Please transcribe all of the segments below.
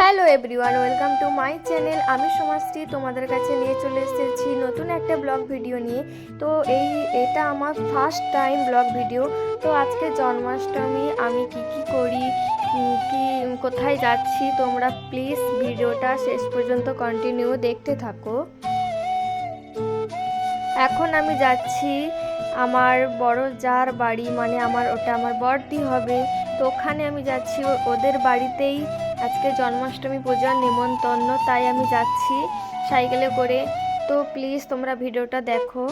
Hello everyone, welcome to my channel. আমি সমাজশ্রী তোমাদের কাছে নিয়ে চলে এসেছি নতুন একটা ব্লগ ভিডিও নিয়ে। তো এই, এটা আমার ফার্স্ট টাইম ব্লগ ভিডিও। তো আজকে জন্মাষ্টমী, আমি কি কি করি কি, কোথায় যাচ্ছি, তোমরা প্লিজ ভিডিওটা শেষ পর্যন্ত কন্টিনিউ দেখতে থাকো। এখন আমি যাচ্ছি আমার বড় যার বাড়ি মানে আমার, ওটা আমার বড়দি হবে। তো ওখানে আমি যাচ্ছি ওদের বাড়িতেই আজকে জন্মাষ্টমী পূজার নেমন্তন্ন তাই আমি যাচ্ছি সাইকেলে করে। তো প্লিজ তোমরা ভিডিওটা দেখো।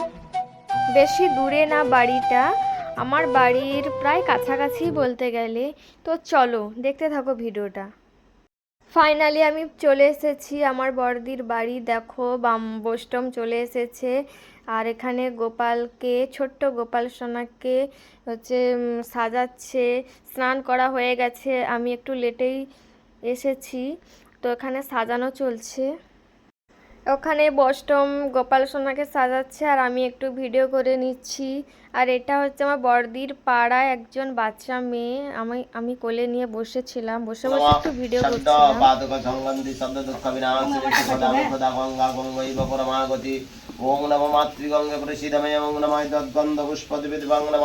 বেশি দূরে না বাড়িটা, আমার বাড়ির প্রায় কাছাকাছি বলতে গেলে। তো চলো, দেখতে থাকো ভিডিওটা। ফাইনালি আমি চলে এসেছি, আমার বড়দির বাড়ি। দেখো বাম বৈষ্টম চলে এসেছে। আর এখানে গোপালকে, ছোট্ট গোপাল সোনাকে হচ্ছে সাজাচ্ছে। স্নান করা হয়ে গেছে। আমি একটু লেটেই এসেছি। তো এখানে সাজানো চলছে। ওখানে বষ্টম গোপাল সোনাকে সাজাচ্ছে আর আমি একটু ভিডিও করে নিচ্ছি। আর এটা হচ্ছে আমার বড়দির পাড়ায় একজন বাচ্চা মেয়ে। আমি আমি কোলে নিয়ে বসেছিলাম বসে বসে একটু ভিডিও করছিলাম। ওং নম মাতৃগঙ্গে প্রসিদমে ওং তদ্গন্ধ পুষ্পদিবিদ বাং নম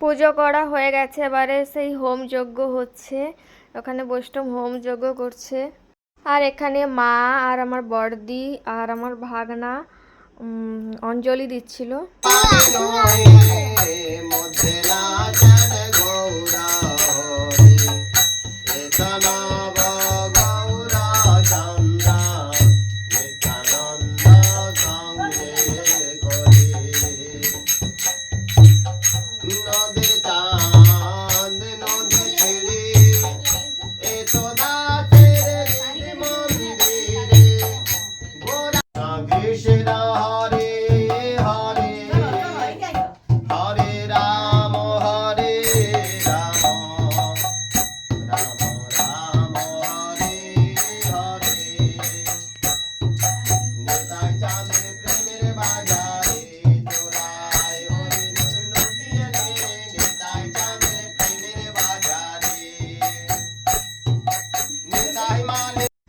পুজো করা হয়ে গেছে এবারে সেই হোম যজ্ঞ হচ্ছে। ওখানে বৈষ্ণব হোম যজ্ঞ করছে। আর এখানে মা আর আমার বড়দি আর আমার ভাগনা উম, অঞ্জলি দিচ্ছিল।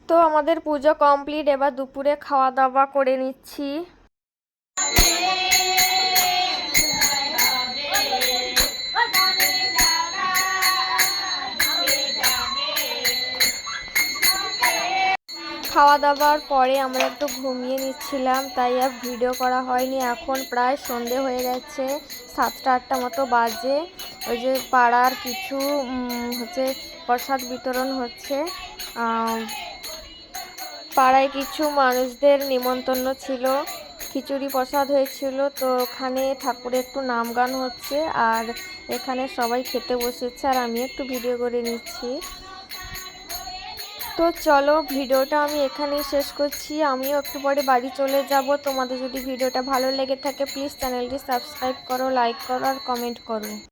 তো আমাদের পুজো কমপ্লিট, এবার দুপুরে খাওয়া দাওয়া করে নিচ্ছি। খাওয়া দাওয়ার পরে আমরা একটু ঘুমিয়ে নিচ্ছিলাম, তাই আর ভিডিও করা হয়নি। এখন প্রায় সন্ধে হয়ে গেছে, সাতটা আটটা মতো বাজে। ওই যে পাড়ার কিছু হচ্ছে প্রসাদ বিতরণ হচ্ছে। পাড়ায় কিছু মানুষদের নিমন্ত্রণ ছিল। খিচুড়ি প্রসাদ হয়েছিল। তো ওখানে ঠাকুরের একটু নাম গান হচ্ছে আর এখানে সবাই খেতে বসেছে আর আমি একটু ভিডিও করে নিচ্ছি। তো চলো ভিডিওটা আমি এখানেই শেষ করছি। আমিও একটু পরে বাড়ি চলে যাব। তোমাদের যদি ভিডিওটা ভালো লেগে থাকে প্লিজ চ্যানেলটি সাবস্ক্রাইব করো লাইক করো আর কমেন্ট করো।